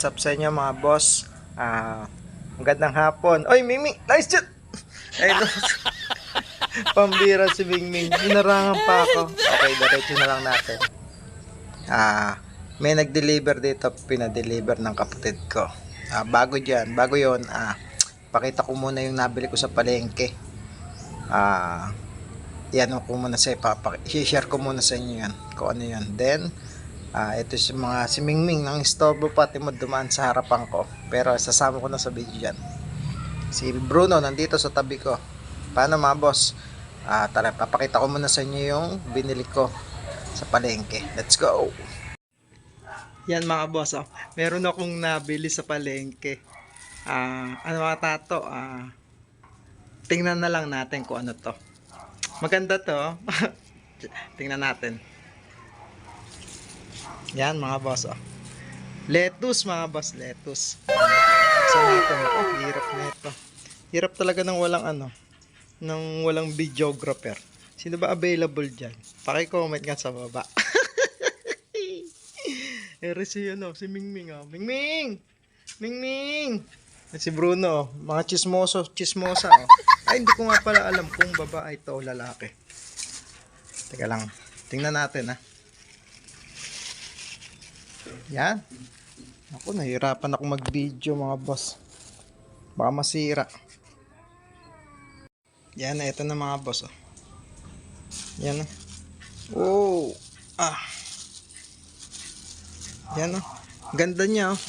What's up sa inyo mga boss? Ah, magandang hapon. Oy, Mimi, nice shot! Ay. Pambira si Mingming. Hinarangan pa ako. Okay, diretso na lang natin. Ah, may nag-deliver dito, pinadeliver ng kapatid ko. Ah, bago diyan, bago 'yon, ah, pakita ko muna yung nabili ko sa palengke. Ah, yan ko muna sa ipapak- i-share ko muna sa inyo yan kung ano yan. Then, Ah, ito si mga si Mingming ng istorbo pati mo dumaan sa harapan ko. Pero sasama ko na sa video yan. Si Bruno nandito sa tabi ko. Paano mga boss? Ah, tara, papakita ko muna sa inyo yung binili ko sa palengke. Let's go! Yan mga boss, oh. meron akong nabili sa palengke. Ah, ano mga tato? Ah, tingnan na lang natin kung ano to. Maganda to. tingnan natin. Yan mga boss oh. Lettuce mga boss, lettuce. Sa natin. Oh, hirap na ito. Hirap talaga ng walang ano, ng walang videographer. Sino ba available dyan? Paki-comment nga sa baba. Ere si ano, si Mingming oh. Mingming! Mingming! At si Bruno oh. Mga chismoso, chismosa oh. Ay, hindi ko nga pala alam kung babae ito o lalaki. Teka lang. Tingnan natin ah. Yan. Ako, nahirapan ako mag-video mga boss. Baka masira. Yan, ito na mga boss. Oh. Yan. Oh. Ah. Yan oh. Ganda niya oh.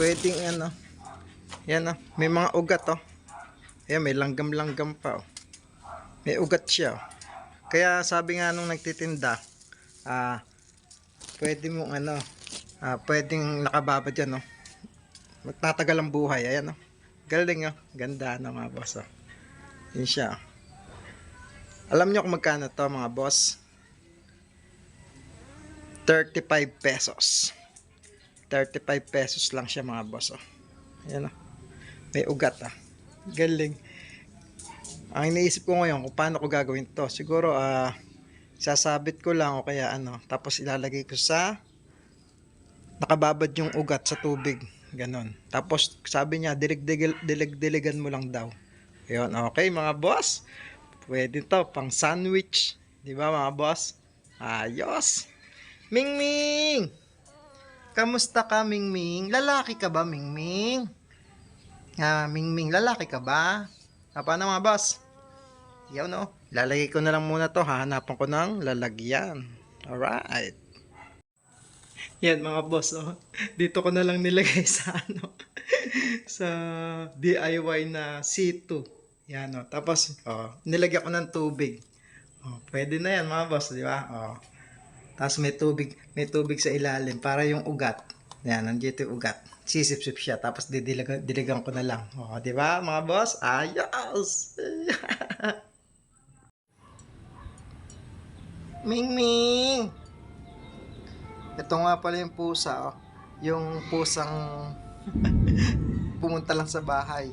Pwedeng ano. Yan oh. May mga ugat oh. Ayan, may langgam-langgam pa oh. May ugat siya oh. Kaya sabi nga nung nagtitinda, ah, pwede mong ano, Ah, pwedeng nakababa dyan, no? Magtatagal ang buhay. Ayan, no? Galing, no? Ganda, no, mga boss, oh. Yun siya. Alam nyo kung magkano to, mga boss? 35 pesos. 35 pesos lang siya, mga boss, oh. Ayan, no? May ugat, ah. Galing. Ang iniisip ko ngayon kung paano ko gagawin to. Siguro, ah, sasabit ko lang o kaya ano. Tapos ilalagay ko sa nakababad yung ugat sa tubig. Ganon. Tapos sabi niya, dilig-diligan mo lang daw. Ayun, okay mga boss. Pwede to, pang sandwich. Di ba mga boss? Ayos. Mingming! Kamusta ka, Mingming? Lalaki ka ba, Mingming? Ah, Mingming, lalaki ka ba? Ah, paano mga boss? Yaw no. Lalagay ko na lang muna to. Hahanapan ko ng lalagyan. Alright. Yan mga boss, oh. Dito ko na lang nilagay sa ano sa DIY na C2. Yan oh. Tapos oh, nilagyan ko ng tubig. Oh, pwede na yan mga boss, di ba? Oh. Tapos may tubig, may tubig sa ilalim para yung ugat. Yan, nandito yung ugat. Sisip-sip siya tapos didiligan, diligan ko na lang. Oh, di ba mga boss? Ayos. Ming Ming. Ito nga pala yung pusa, oh. Yung pusang pumunta lang sa bahay.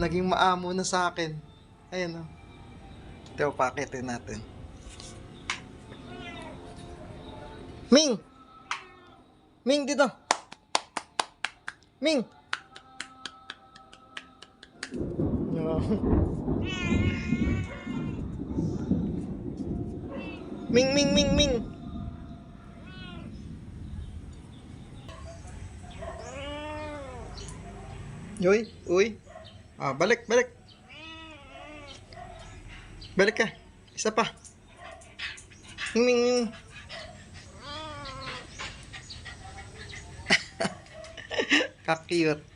Naging maamo na sa akin. Ayan, oh. Ito, pakitin natin. Ming! Ming, dito! Ming! No. Ming, Ming, Ming, Ming! Uy, uy. Ah, balik, balik. Balik ka. Isa pa. Ming. Ka-cute.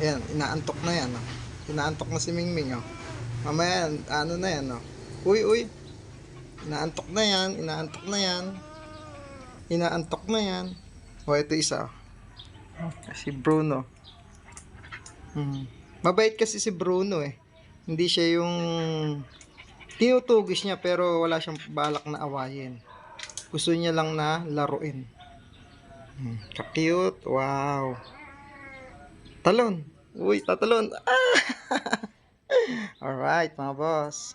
Ayan, inaantok na yan. Oh. Inaantok na si Mingming. Oh. Mamaya, ano na yan. Oh. Uy, uy. Inaantok na yan, inaantok na yan. Inaantok na yan. O, ito isa. Si Bruno. Hmm. Mabait kasi si Bruno eh. Hindi siya yung tinutugis niya pero wala siyang balak na awayin. Gusto niya lang na laruin. Hmm. Ka-cute. Wow. Talon. Uy, tatalon. Ah! Alright, mga boss.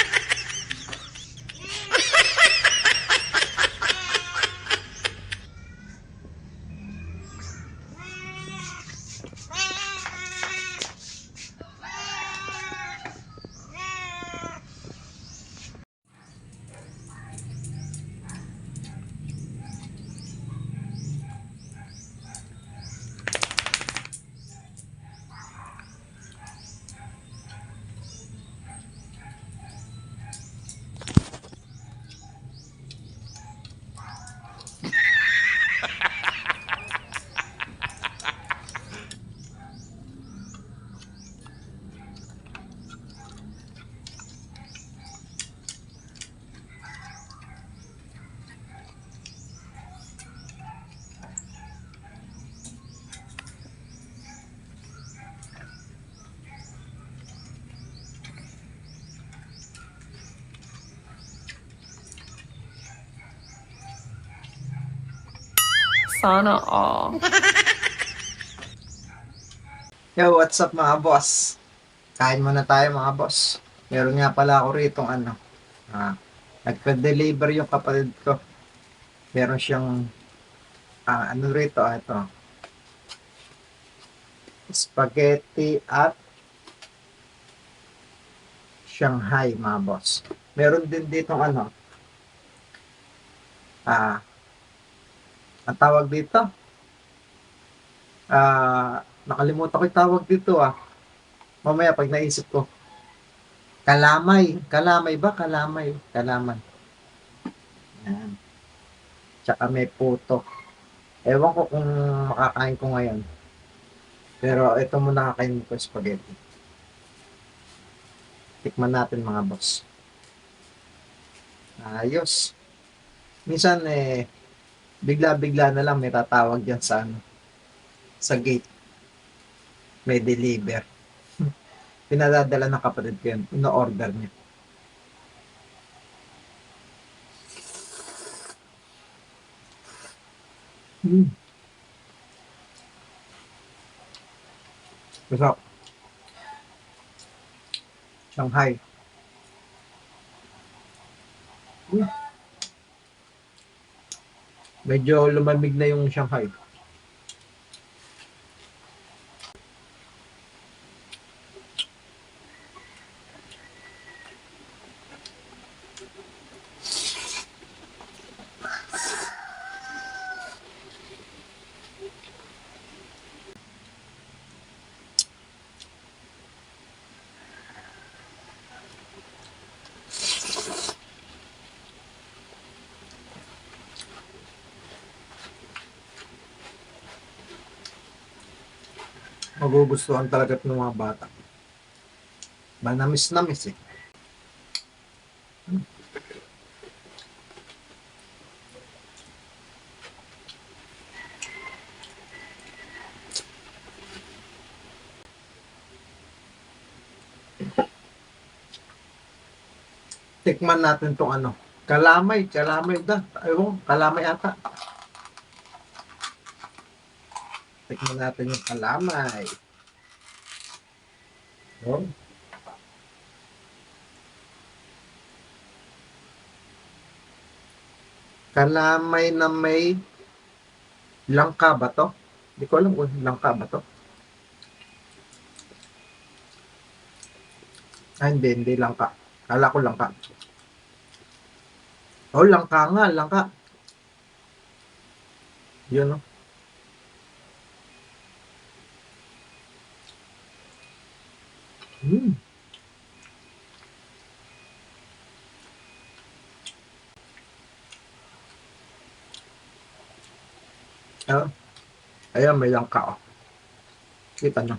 Sana all. Yo, what's up mga boss? Kain muna tayo mga boss. Meron nga pala ako rito ano. Ah, nagpa-deliver yung kapatid ko. Meron siyang ah, ano rito, ah, ito. Spaghetti at Shanghai mga boss. Meron din dito ano. Ah, ang tawag dito. Ah, nakalimutan ko yung tawag dito ah. Mamaya pag naisip ko. Kalamay. Kalamay ba? Kalamay. Kalamay. Yan. Tsaka may puto. Ewan ko kung makakain ko ngayon. Pero ito muna kakainin ko spaghetti. Tikman natin mga boss. Ayos. Minsan eh, bigla-bigla na lang may tatawag dyan sa ano, sa gate may deliver. Pinadadala ng kapatid ko yun. Ino-order niya. Mm. Masarap. Shanghai. Mm. Medyo lumamig na yung Shanghai. Magugustuhan talaga ng mga bata. Manamis-namis eh. Tikman natin tong ano. Kalamay, kalamay da. Ayun, kalamay ata. Tikman natin yung kalamay. Oh. Kalamay na may langka ba to? Hindi ko alam kung langka ba to. Ah, hindi, hindi langka. Kala ko langka. Oh, langka nga, langka. Yun, oh. Mm. Ah, ayan, may langka. Oh. Kita na.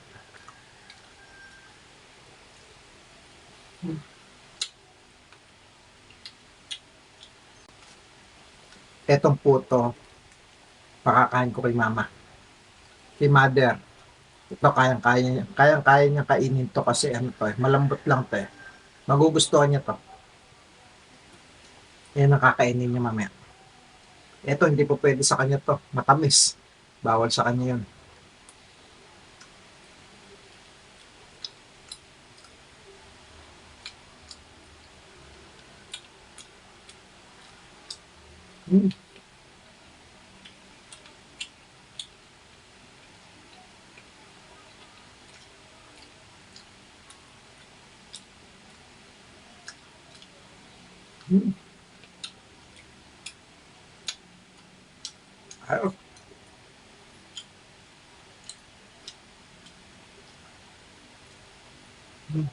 Hmm. Etong puto, pakakain ko kay mama. Kay mother. Ito kayang-kaya niya. Kayang-kaya niya kainin to kasi ano to eh, malambot lang to eh. Magugustuhan niya to. Yan ang kakainin niya mamaya. Ito, hindi po pwede sa kanya to. Matamis. Bawal sa kanya yun. Mm. Mm. Mm.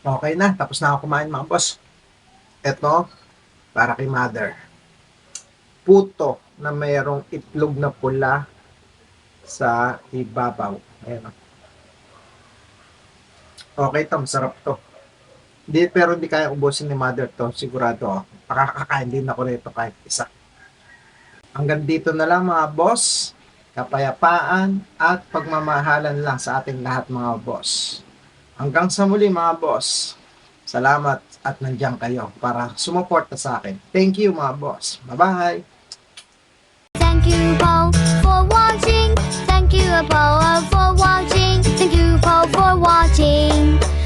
Okay na, tapos na ako kumain mga boss. Ito, para kay mother. Puto na mayroong itlog na pula sa ibabaw. Ayan. Okay to, masarap to. Hindi, pero hindi kaya ubusin ni mother to. Sigurado ako. Pakakakain din ako nito kahit isa. Hanggang dito na lang mga boss. Kapayapaan at pagmamahalan lang sa ating lahat mga boss. Hanggang sa muli mga boss. Salamat at nandiyan kayo para sumuporta sa akin. Thank you mga boss. Bye-bye! Thank you all for watching. Thank you all for for watching.